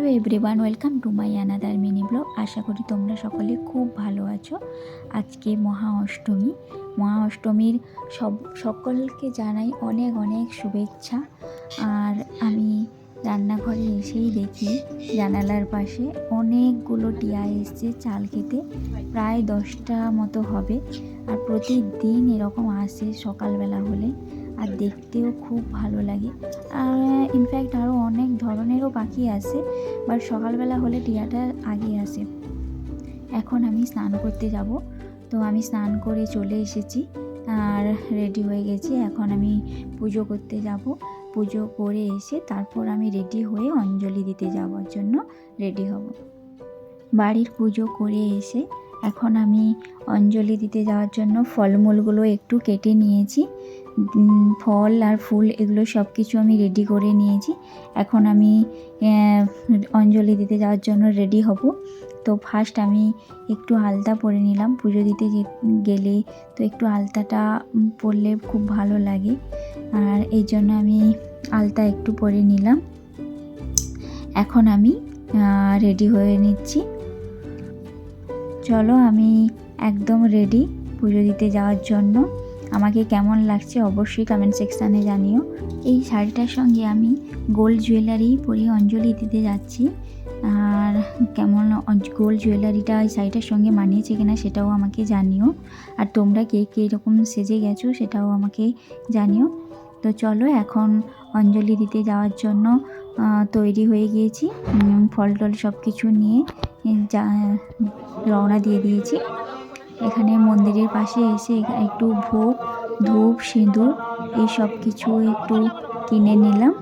Hello everyone, welcome to my another mini blog. আশা করি তোমরা সকলে খুব ভালো আছো। আজকে মহা অষ্টমী। মহা অষ্টমীর সব, সকলকে জানাই অনেক অনেক শুভেচ্ছা। আর আমি রান্নাঘরে এসেই দেখি জানালার পাশে অনেকগুলো টিয়া এসছে চাল খেতে। প্রায় দশটা মতো হবে। আর প্রতিদিন এরকম আসে সকালবেলা হলে। আর দেখতেও খুব ভালো লাগে। আর ইনফ্যাক্ট আরও অনেক ধরনেরও পাখি আসে বাট সকালবেলা হলে টিয়াটা আগে আসে। এখন আমি স্নান করতে যাব। তো আমি স্নান করে চলে এসেছি, আর রেডি হয়ে গেছি। এখন আমি পুজো করতে যাব। পুজো করে এসে তারপর আমি রেডি হয়ে অঞ্জলি দিতে যাওয়ার জন্য রেডি হব। বাড়ির পুজো করে এসে এখন আমি অঞ্জলি দিতে যাওয়ার জন্য ফলমূলগুলো একটু কেটে নিয়েছি। ফল আর ফুল এগুলো সব কিছু আমি রেডি করে নিয়েছি। এখন আমি অঞ্জলি দিতে যাওয়ার জন্য রেডি হব। তো ফার্স্ট আমি একটু আলতা পরে নিলাম। পুজো দিতে গেলে তো একটু আলতাটা পরলে খুব ভালো লাগে। আর এই জন্য আমি আলতা একটু পরে নিলাম। এখন আমি রেডি হয়ে নিচ্ছি। চলো আমি একদম রেডি পুজো দিতে যাওয়ার জন্য। আমাকে কেমন লাগছে অবশ্যই কমেন্ট সেকশানে জানিও। এই শাড়িটার সঙ্গে আমি গোল্ড জুয়েলারি পরে অঞ্জলি দিতে যাচ্ছি। আর কেমন গোল্ড জুয়েলারিটা ওই শাড়িটার সঙ্গে মানিয়েছে কিনা সেটাও আমাকে জানিও। আর তোমরা কে কে এরকম সেজে গেছো সেটাও আমাকে জানিও। তো চলো এখন অঞ্জলি দিতে যাওয়ার জন্য তৈরি হয়ে গিয়েছি। ফল টল সব কিছু নিয়ে যা, রওনা দিয়ে দিয়েছি। এখানে মন্দিরের পাশে এসে একটু ভোগ, ধূপ, সিঁদুর এই সব কিছু একটু কিনে নিলাম।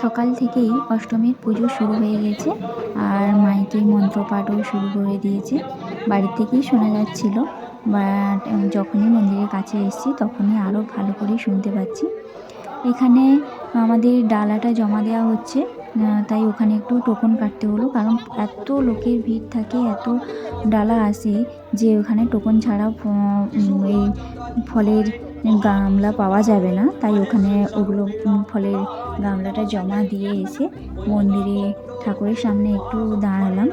সকাল থেকেই অষ্টমীর পুজো শুরু হয়ে গেছে আর মাইকে মন্ত্র মন্ত্রপাঠও শুরু করে দিয়েছে। বাড়ি থেকেই শোনা যাচ্ছিল বাট যখনই মন্দিরের কাছে এসেছি তখনই আরও ভালো করে শুনতে পাচ্ছি। এখানে আমাদের ডালাটা জমা দেওয়া হচ্ছে তাই ওখানে একটু টোকন কাটতে হলো, কারণ এত লোকের ভিড় থাকে, এত ডালা আসে যে ওখানে টোকন ছাড়া এই ফলের গামলা পাওয়া যাবে না। তাই ওখানে ওগুলো ফলের গামলাটা জমা দিয়ে এসে মন্দিরে ঠাকুরের সামনে একটু দাঁড়ালাম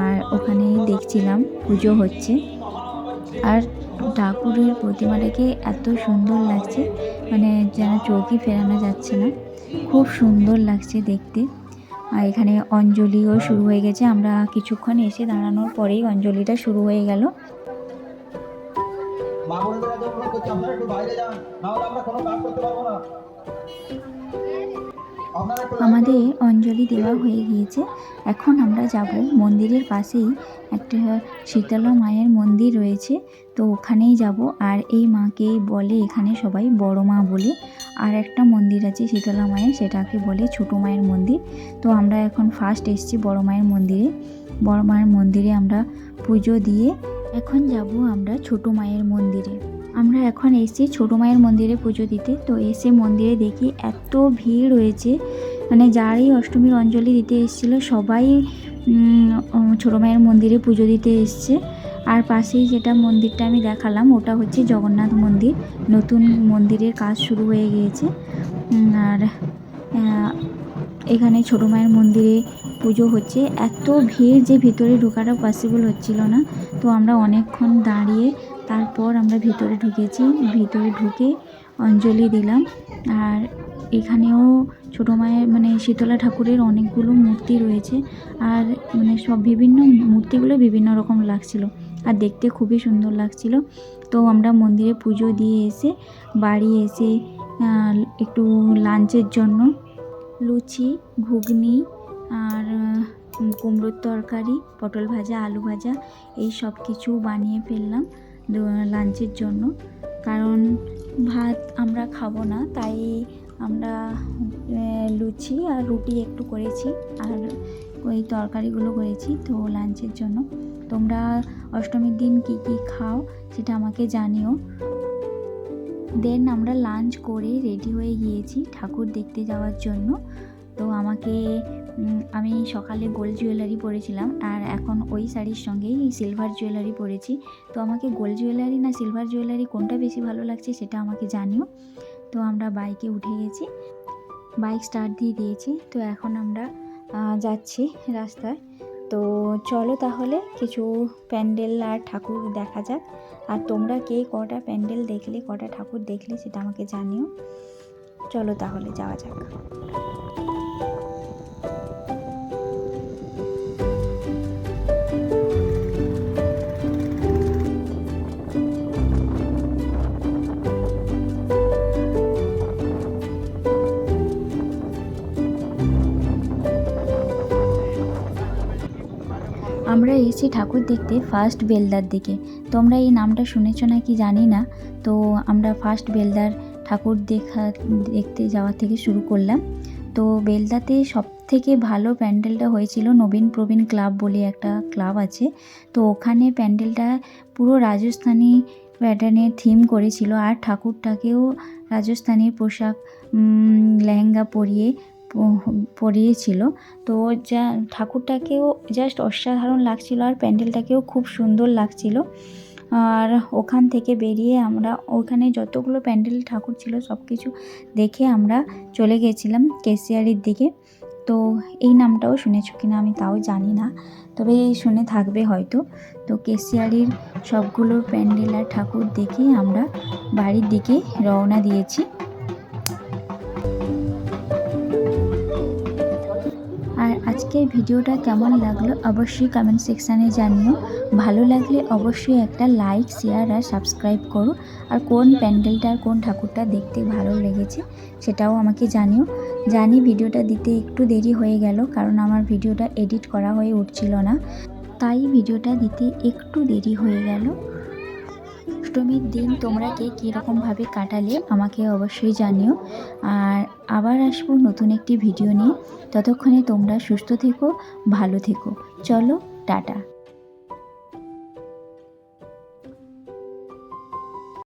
আর ওখানেই দেখছিলাম পুজো হচ্ছে। আর ঠাকুরের প্রতিমাটাকে এত সুন্দর লাগছে মানে যেন চৌকি ফেরানো যাচ্ছে না। খুব সুন্দর লাগছে দেখতে। আর এখানে অঞ্জলিও শুরু হয়ে গেছে। আমরা কিছুক্ষণ এসে দাঁড়ানোর পরেই অঞ্জলিটা শুরু হয়ে গেল। অনুরোধ একটু বাইরে যান নাহলে আমরা কোনো কাজ করতে পারব না। আমাদের অঞ্জলি দেওয়া হয়ে গিয়েছে। এখন আমরা যাব মন্দিরের পাশেই একটা শীতলা মায়ের মন্দির রয়েছে। তো ওখানেই যাব। আর এই মাকেই বলে এখানে সবাই বড় মা বলে। আর একটা মন্দির আছে শীতলা মায়ের, সেটাকে বলে ছোটো মায়ের মন্দির। তো আমরা এখন ফার্স্ট এসছি বড় মায়ের মন্দিরে। বড় মায়ের মন্দিরে আমরা পুজো দিয়ে এখন যাব আমরা ছোটো মায়ের মন্দিরে। আমরা এখন এসেছি ছোটো মায়ের মন্দিরে পুজো দিতে। তো এসে মন্দিরে দেখি এত ভিড় হয়েছে মানে যারাই অষ্টমীর অঞ্জলি দিতে এসেছিল, সবাই ছোটো মায়ের মন্দিরে পুজো দিতে এসছে। আর পাশেই যেটা মন্দিরটা আমি দেখালাম, ওটা হচ্ছে জগন্নাথ মন্দির। নতুন মন্দিরের কাজ শুরু হয়ে গিয়েছে। আর এখানে ছোটো মায়ের মন্দিরে পুজো হচ্ছে। এত ভিড় যে ভিতরে ঢোকাটা পসিবল হচ্ছিল না। তো আমরা অনেকক্ষণ দাঁড়িয়ে তারপর আমরা ভিতরে ঢুকেছি। ভিতরে ঢুকে অঞ্জলি দিলাম। আর এখানেও ছোটো মায়ের মানে শীতলা ঠাকুরের অনেকগুলো মূর্তি রয়েছে। আর মানে সব বিভিন্ন মূর্তিগুলো বিভিন্ন রকম লাগছিল। আর দেখতে খুবই সুন্দর লাগছিল। তো আমরা মন্দিরে পুজো দিয়ে এসে বাড়ি এসে একটু লাঞ্চের জন্য লুচি, ঘুগনি আর কুমড়োর তরকারি, পটল ভাজা, আলু ভাজা এই সব কিছু বানিয়ে ফেললাম লাঞ্চের জন্য। কারণ ভাত আমরা খাব না, তাই আমরা লুচি আর রুটি একটু করেছি আর ওই তরকারিগুলো করেছি তো লাঞ্চের জন্য। তোমরা অষ্টমীর দিন কি কি খাও সেটা আমাকে জানিও। দেন আমরা লাঞ্চ করে রেডি হয়ে গিয়েছি ঠাকুর দেখতে যাওয়ার জন্য। তো আমাকে আমি সকালে গোল্ড জুয়েলারি পরেছিলাম আর এখন ওই শাড়ির সঙ্গেই সিলভার জুয়েলারি পরেছি। তো আমাকে গোল্ড জুয়েলারি না সিলভার জুয়েলারি কোনটা বেশি ভালো লাগছে সেটা আমাকে জানিও। তো আমরা বাইকে উঠে গেছি। বাইক স্টার্ট দিয়ে দিয়েছি। তো এখন আমরা যাচ্ছি রাস্তায়। তো চলো তাহলে কিছু প্যান্ডেল আর ঠাকুর দেখা যাক। আর তোমরা কে কটা প্যান্ডেল দেখলে, কটা ঠাকুর দেখলে সেটা আমাকে জানিও। চলো তাহলে যাওয়া যাক। এসেছি ঠাকুর দেখতে ফার্স্ট বেলদার দিকে। তোমরা এই নামটা শুনেছো নাকি জানি না। তো আমরা ফার্স্ট বেলদার ঠাকুর দেখা, দেখতে যাওয়া থেকে শুরু করলাম। তো বেলদাতে সব থেকে ভালো প্যান্ডেলটা হয়েছিল নবীন প্রবীণ ক্লাব বলে একটা ক্লাব আছে। তো ওখানে প্যান্ডেলটা পুরো রাজস্থানি প্যাটার্নের থিম করেছিল। আর ঠাকুরটাকেও রাজস্থানি পোশাক লেহেঙ্গা পরিয়ে পরিয়েছিল। তো যা ঠাকুরটাকেও জাস্ট অসাধারণ লাগছিল আর প্যান্ডেলটাকেও খুব সুন্দর লাগছিল। আর ওখান থেকে বেরিয়ে আমরা ওখানে যতগুলো প্যান্ডেল ঠাকুর ছিল সব কিছু দেখে আমরা চলে গেছিলাম কেসিয়ারির দিকে। তো এই নামটাও শুনেছো কিনা আমি তাও জানি না, তবে শুনে থাকবে হয়তো। তো কেসিয়ারির সবগুলো প্যান্ডেল আর ঠাকুর দেখে আমরা বাড়ির দিকে রওনা দিয়েছি। আজকের ভিডিওটা কেমন লাগল অবশ্যই কমেন্ট সেকশানে জানিও। ভালো লাগলে অবশ্যই একটা লাইক শেয়ার আর সাবস্ক্রাইব করো। আর কোন প্যান্ডেলটা আর কোন ঠাকুরটা দেখতে ভালো লেগেছে সেটাও আমাকে জানিও। জানি ভিডিওটা দিতে একটু দেরি হয়ে গেল কারণ আমার ভিডিওটা এডিট করা হয়ে উঠছিল না। তাই ভিডিওটা দিতে একটু দেরি হয়ে গেল। অষ্টমীর দিন তোমরা কে কীরকমভাবে কাটালে আমাকে অবশ্যই জানিও। আর আবার আসব নতুন একটি ভিডিও নিয়ে। ততক্ষণে তোমরা সুস্থ থেকো, ভালো থেকো। চলো, টাটা।